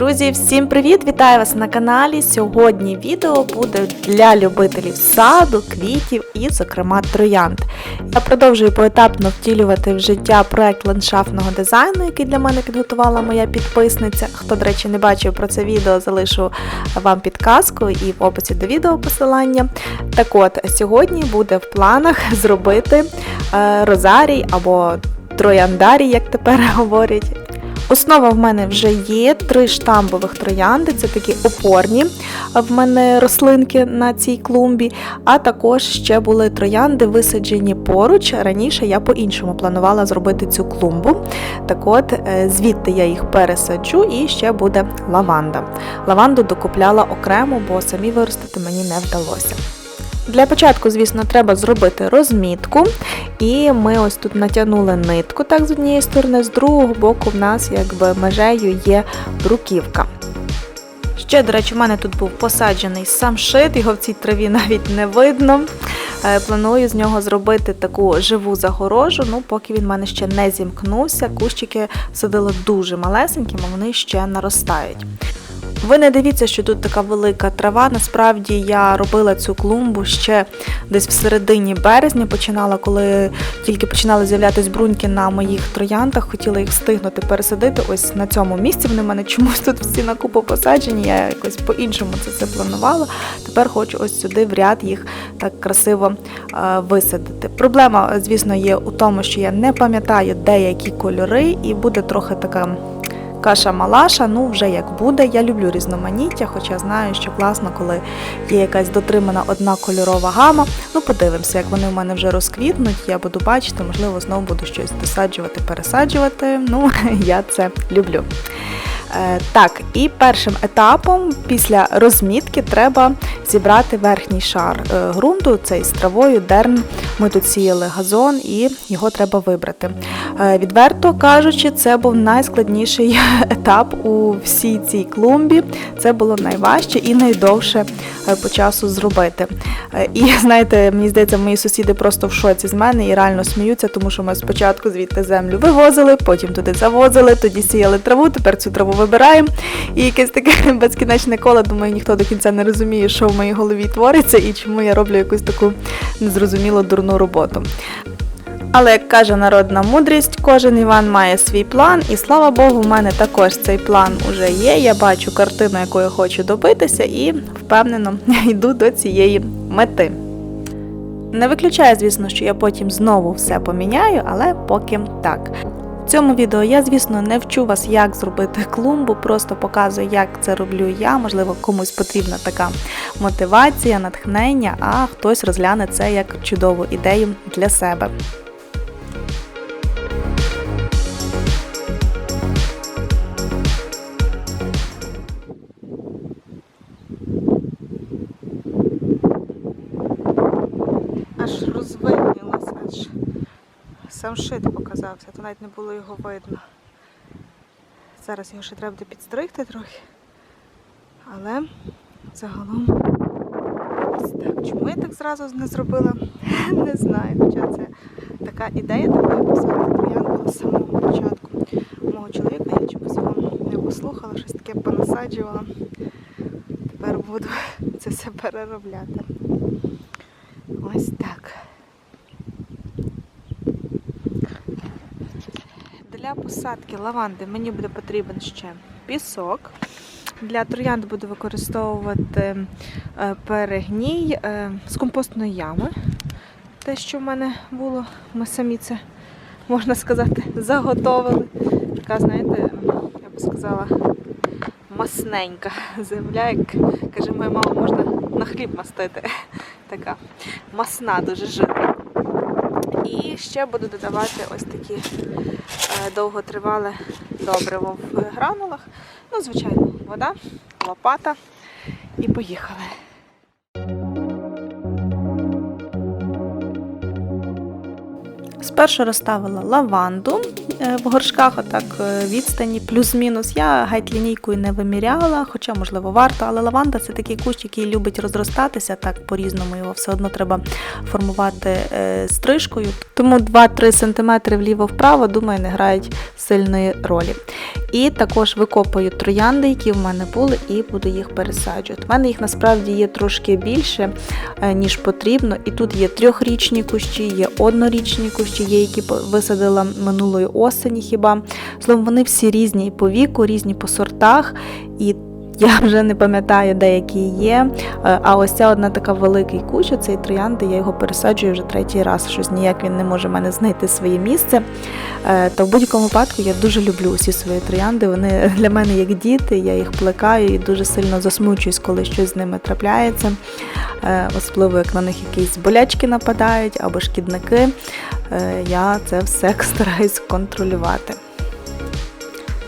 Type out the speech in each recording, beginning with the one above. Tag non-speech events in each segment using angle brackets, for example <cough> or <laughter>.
Друзі, всім привіт! Вітаю вас на каналі. Сьогодні відео буде для любителів саду, квітів і, зокрема, троянд. Я продовжую поетапно втілювати в життя проект ландшафтного дизайну, який для мене підготувала моя підписниця. Хто, до речі, не бачив про це відео, залишу вам підказку і в описі до відео посилання. Так от, сьогодні буде в планах зробити е, розарій або трояндарій, як тепер <laughs> говорять. Основа в мене вже є три штамбових троянди, це такі опорні в мене рослинки на цій клумбі, а також ще були троянди висаджені поруч. Раніше я по-іншому планувала зробити цю клумбу. Так от, е, звідти я їх пересаджу і ще буде лаванда. Лаванду докупляла окремо, бо самі виростити мені не вдалося. Для початку, звісно, треба зробити розмітку. І ми ось тут натягнули нитку так з однієї сторони, з другого боку в нас якби межею є бруківка. Ще, до речі, в мене тут був посаджений самшит, його в цій траві навіть не видно. Е, Планую з нього зробити таку живу загорожу, ну поки він в мене ще не зімкнувся. Кущики садила дуже малесенькими, вони ще наростають. Ви не дивіться, що тут така велика трава. Насправді я робила цю клумбу ще десь в середині березня. Починала, коли тільки починали з'являтися бруньки на моїх трояндах, хотіла їх встигнути пересадити. Ось на цьому місці вони в мене чомусь тут всі на купу посаджені. Я якось по-іншому це все планувала. Тепер хочу ось сюди в ряд їх так красиво е, висадити. Проблема, звісно, є у тому, що я не пам'ятаю деякі кольори, і буде трохи така. Каша-малаша, ну вже як буде. Я люблю різноманіття, хоча знаю, що класно, коли є якась дотримана одна кольорова гама. Ну, подивимося, як вони в мене вже розквітнуть, я буду бачити, можливо, знову буду щось досаджувати, пересаджувати. Ну, <laughs> я це люблю. Е, Так, і першим етапом після розмітки треба зібрати верхній шар е, ґрунту, цей з травою, дерн. Ми тут сіяли газон і його треба вибрати. Е, Відверто кажучи, це був найскладніший <laughs> етап у всій цій клумбі. Це було найважче і найдовше по часу зробити. І <laughs> знаєте, мені здається, мої сусіди просто в шоці з мене і реально сміються, тому що ми спочатку звідти землю вивозили, потім туди завозили, тоді сіяли траву, тепер цю траву вибираємо. І якесь таке <laughs> безкінечне коло. Думаю, ніхто до кінця не розуміє, що в моїй голові твориться і чому я роблю якусь таку незрозуміло дурну роботу. Але як каже народна мудрість, кожен Іван має свій план, і слава Богу, в мене також цей план уже є. Я бачу картину, яку я хочу добитися, і впевнено <laughs> йду до цієї мети. Не виключаю, звісно, що я потім знову все поміняю, але поки так. Цьому відео я, звісно, не вчу вас, як зробити клумбу, просто показую, як це роблю я. Можливо, комусь потрібна така мотивація, натхнення, а хтось розгляне це як чудову ідею для себе. Сам шит показався, то навіть не було його видно. Зараз його ще треба буде підстригти трохи. Але загалом так. Чому я так зразу не зробила? <laughs> Не знаю. Хоча це така ідея такої посадити троян була з самого початку. Мого чоловіка я чомусь не послухала, щось таке понасаджувала. Тепер буду <laughs> це все переробляти. Ось так. Для посадки лаванди мені буде потрібен ще пісок. Для троянд буду використовувати е, перегній е, з компостної ями. Те, що в мене було, ми самі це, можна сказати, заготовили. Така, знаєте, я би сказала, масненька земля, як каже моя мама, можна на хліб мастити. Така масна, дуже жирна. І ще буду додавати ось такі е, довготривале добриво в гранулах. Ну, звичайно, вода, лопата і поїхали. Спершу розставила лаванду в горшках, отак е, відстані, плюс-мінус. Я геть лінійкою не виміряла, хоча, можливо, варто, але лаванда це такий кущ, який любить розростатися, так по-різному його все одно треба формувати е, стрижкою. Тому 2-3 см вліво-вправо, думаю, не грають сильної ролі. І також викопаю троянди, які в мене були, і буду їх пересаджувати. У мене їх насправді є трошки більше, е, ніж потрібно. І тут є трьохрічні кущі, є однорічні кущі, є які висадила минулої осені хіба. Словом, вони всі різні по віку, різні по сортах. І я вже не пам'ятаю, де які є. Е, А ось ця одна така великий кущ, цей троянди, я його пересаджую вже третій раз. Щось ніяк він не може в мене знайти своє місце. Е, Та в будь-якому випадку я дуже люблю усі свої троянди. Вони <laughs> для мене як діти, я їх плекаю і дуже сильно засмучуюсь, коли щось з ними трапляється. Е, Особливо як на них якісь болячки нападають або шкідники. Я це все <laughs> стараюсь контролювати.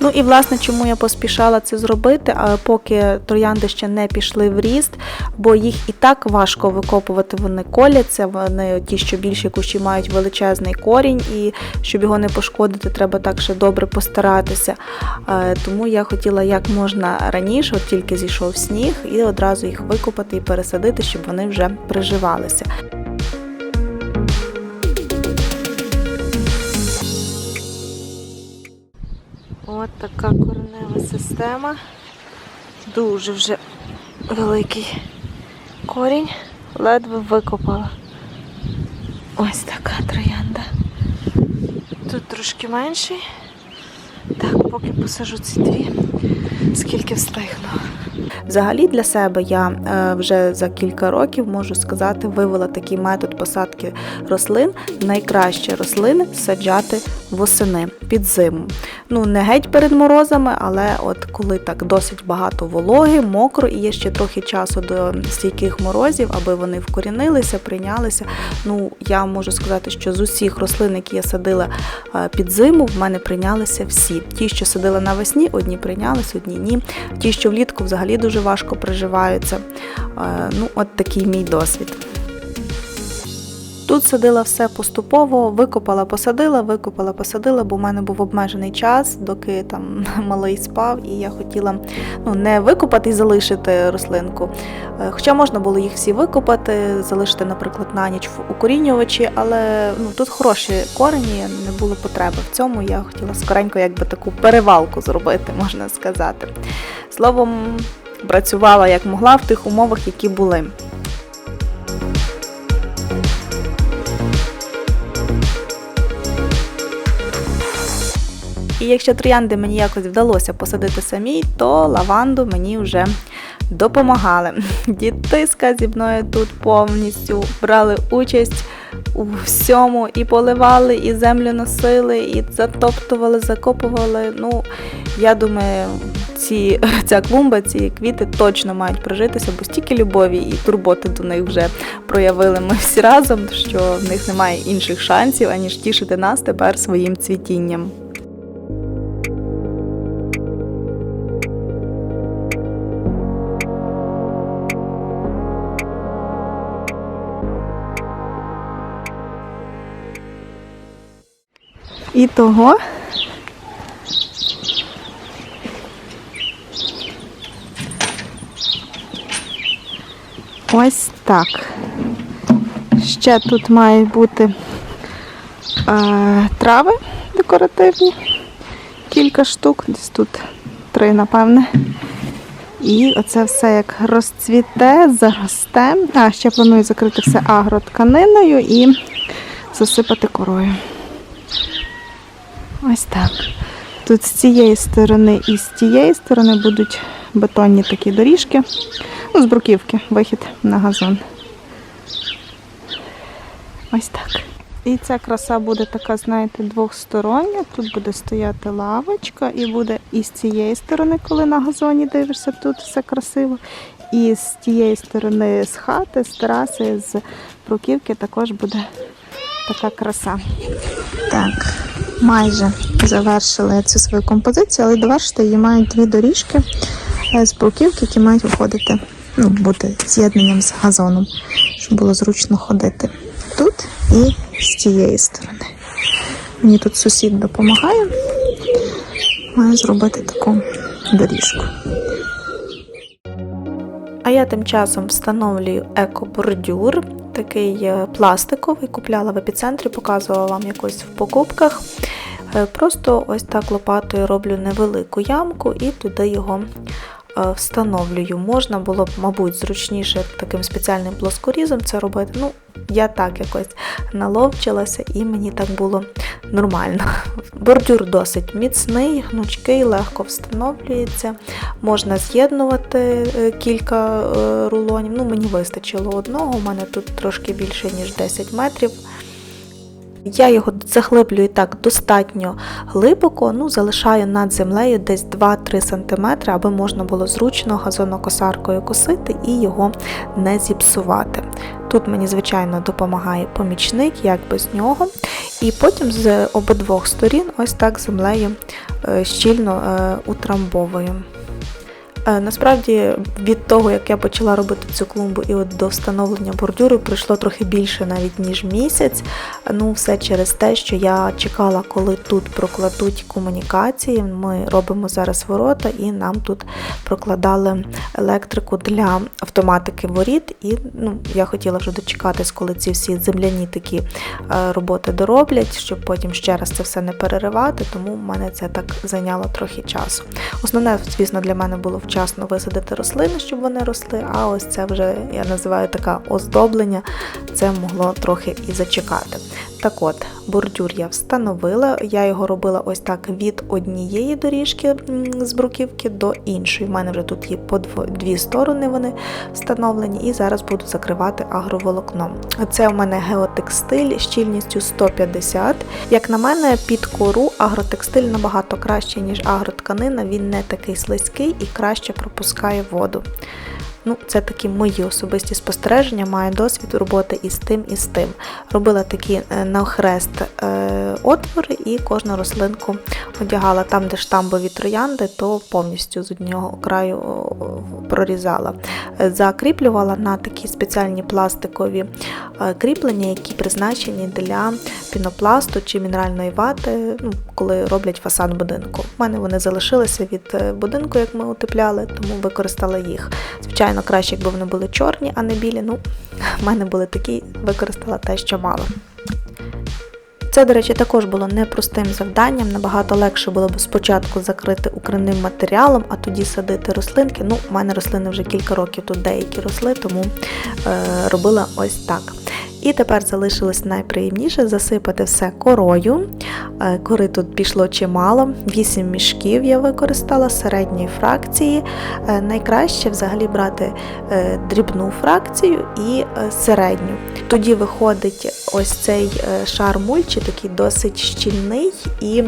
Ну і власне, чому я поспішала це зробити, а поки троянди ще не пішли в ріст, бо їх і так важко викопувати, вони коляться, вони ті, що більші кущі мають величезний корінь, і щоб його не пошкодити, треба так ще добре постаратися. Е, Тому я хотіла як можна раніше, от тільки зійшов сніг, і одразу їх викопати і пересадити, щоб вони вже приживалися. От така коренева система. Дуже вже великий корінь. Ледве викопала. Ось така троянда. Тут трошки менший. Так, поки посажу ці дві, скільки встигну. Взагалі для себе я е, вже за кілька років можу сказати, вивела такий метод посадки рослин. Найкраще рослини саджати восени під зиму. Ну не геть перед морозами, але от коли так досить багато вологи, мокро і є ще трохи часу до стійких морозів, аби вони вкорінилися, прийнялися. Ну я можу сказати, що з усіх рослин, які я садила е, під зиму, в мене прийнялися всі. Ті, що садила навесні, одні прийнялися, одні ні. Ті, що влітку взагалі дуже важко приживаються. Е, Ну, от такий мій досвід. Тут садила все поступово, викопала, посадила, викопала, посадила, бо в мене був обмежений час, доки там <laughs> малий спав, і я хотіла ну, не викопати і залишити рослинку. Е, Хоча можна було їх всі викопати, залишити, наприклад, на ніч в укорінювачі, але ну, тут хороші корені, не було потреби в цьому. Я хотіла скоренько якби таку перевалку зробити, <laughs> можна сказати. Словом, працювала як могла в тих умовах, які були. І якщо троянди мені якось вдалося посадити самій, то лаванду мені вже допомагали. <laughs> Дітиска зі мною тут повністю брали участь у всьому і поливали, і землю носили, і затоптували, закопували. Ну, я думаю, ці, <laughs> ця клумба, ці квіти точно мають прожитися, бо стільки любові і турботи до них вже проявили ми всі разом, що в них немає інших шансів, аніж тішити нас тепер своїм цвітінням. І того. Ось так. Ще тут мають бути е, трави декоративні. Кілька штук, десь тут три, напевне. І оце все як розцвіте, заросте. А, ще планую закрити все агротканиною і засипати корою. Ось так. Тут з цієї сторони і з тієї сторони будуть бетонні такі доріжки. Ну, з бруківки, вихід на газон. Ось так. І ця краса буде така, знаєте, двохстороння. Тут буде стояти лавочка, і буде і з цієї сторони, коли на газоні дивишся, тут все красиво. І з тієї сторони з хати, з тераси, з бруківки також буде така краса. Так, майже завершили цю свою композицію, але довершити її мають дві доріжки е, з бруківки, які мають виходити, ну, бути з'єднанням з газоном, щоб було зручно ходити тут і з тієї сторони. Мені тут сусід допомагає. Маю зробити таку доріжку. А я тим часом встановлюю екобордюр, такий е, пластиковий, купляла в епіцентрі, показувала вам якось в покупках. Е, Просто ось так лопатою роблю невелику ямку і туди його встановлюю. Можна було б, мабуть, зручніше таким спеціальним плоскорізом це робити. Ну, я так якось наловчилася і мені так було нормально. <laughs> Бордюр досить міцний, гнучкий, легко встановлюється. Можна з'єднувати е, кілька е, рулонів. Ну, мені вистачило одного, у мене тут трошки більше, ніж 10 метрів. Я його заглиблюю так достатньо глибоко, ну, залишаю над землею десь 2-3 см, аби можна було зручно газонокосаркою косити і його не зіпсувати. Тут мені, звичайно, допомагає помічник, як без нього. І потім з обидвох сторін ось так землею е, щільно е, утрамбовую. Е, Насправді від того, як я почала робити цю клумбу і от до встановлення бордюру пройшло трохи більше навіть ніж місяць. Ну, все через те, що я чекала, коли тут прокладуть комунікації. Ми робимо зараз ворота, і нам тут прокладали електрику для автоматики воріт. І ну, я хотіла вже дочекатись, коли ці всі земляні такі е, роботи дороблять, щоб потім ще раз це все не переривати. Тому в мене це так зайняло трохи часу. Основне, звісно, для мене було вчасно висадити рослини, щоб вони росли. А ось це вже я називаю така оздоблення. Це могло трохи і зачекати. Так от, бордюр я встановила. Я його робила ось так від однієї доріжки з бруківки до іншої. У мене вже тут є по дві сторони вони встановлені, і зараз буду закривати агроволокном. Це у мене геотекстиль щільністю 150. Як на мене, під кору агротекстиль набагато краще, ніж агротканина. Він не такий слизький і краще пропускає воду. Ну, це такі мої особисті спостереження, маю досвід роботи і з тим, і з тим. Робила такі е, навхрест е, отвори і кожну рослинку одягала там, де штамбові троянди, то повністю з одного краю прорізала. Закріплювала на такі спеціальні пластикові е, кріплення, які призначені для пінопласту чи мінеральної вати, ну, коли роблять фасад будинку. У мене вони залишилися від е, будинку, як ми утепляли, тому використала їх. Звичайно, краще, якби вони були чорні, а не білі. Ну, <laughs> в мене були такі, використала те, що мало. Це, до речі, також було непростим завданням. Набагато легше було б спочатку закрити укринним матеріалом, а тоді садити рослинки. Ну, у мене рослини вже кілька років тут деякі росли, тому е, робила ось так. І тепер залишилось найприємніше засипати все корою. Е, Кори тут пішло чимало. 8 мішків я використала середньої фракції. Е, Найкраще взагалі брати е, дрібну фракцію і середню. Тоді виходить ось цей шар мульчі, такий досить щільний і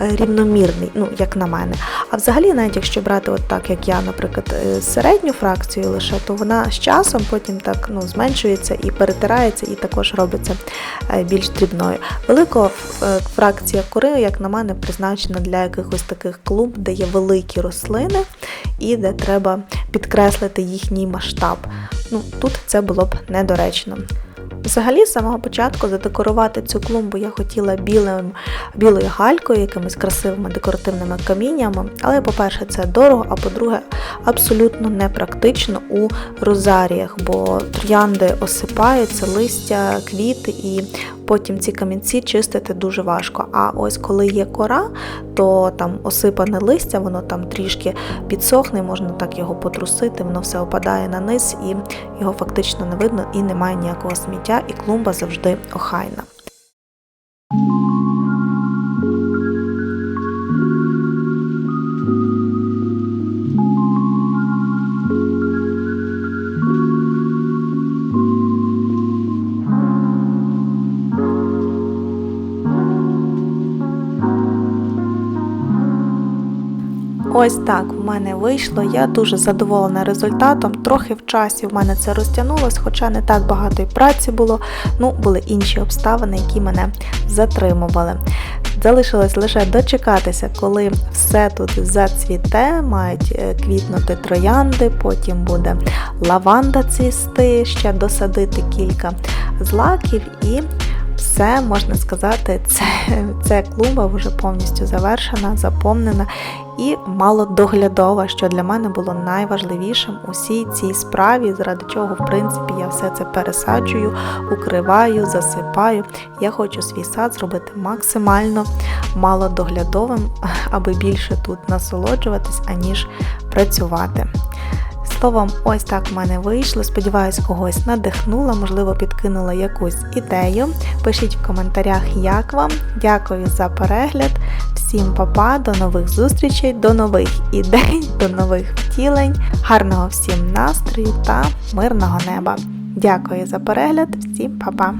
рівномірний, ну, як на мене. А взагалі, навіть якщо брати от так, як я, наприклад, середню фракцію лише, то вона з часом потім так ну, зменшується і перетирається, і також робиться е, більш дрібною. Велика е, фракція кори, як на мене, призначена для якихось таких клуб, де є великі рослини і де треба підкреслити їхній масштаб. Ну, тут це було б недоречно. Взагалі, з самого початку задекорувати цю клумбу я хотіла білим, білою галькою, якимись красивими декоративними каміннями. Але, по-перше, це дорого, а по-друге, абсолютно непрактично у розаріях, бо троянди осипаються, листя, квіти, і потім ці камінці чистити дуже важко. А ось коли є кора, то там осипане листя, воно там трішки підсохне, можна так його потрусити, воно все опадає на низ і його фактично не видно і немає ніякого сміття, і клумба завжди охайна. Ось так в мене вийшло. Я дуже задоволена результатом. Трохи в часі в мене це розтягнулось, хоча не так багато і праці було. Ну, були інші обставини, які мене затримували. Залишилось лише дочекатися, коли все тут зацвіте, мають е, квітнути троянди, потім буде лаванда цвісти, ще досадити кілька злаків і все можна сказати, це, це клумба вже повністю завершена, заповнена і малодоглядова, що для мене було найважливішим у всій цій справі, заради чого, в принципі, я все це пересаджую, укриваю, засипаю. Я хочу свій сад зробити максимально малодоглядовим, аби більше тут насолоджуватись, аніж працювати. Словом, ось так в мене вийшло. Сподіваюсь, когось надихнула, можливо, підкинула якусь ідею. Пишіть в коментарях, як вам. Дякую за перегляд. Всім па-па, до нових зустрічей, до нових ідей, <laughs> до нових втілень. Гарного всім настрою та мирного неба. Дякую за перегляд, всім па-па!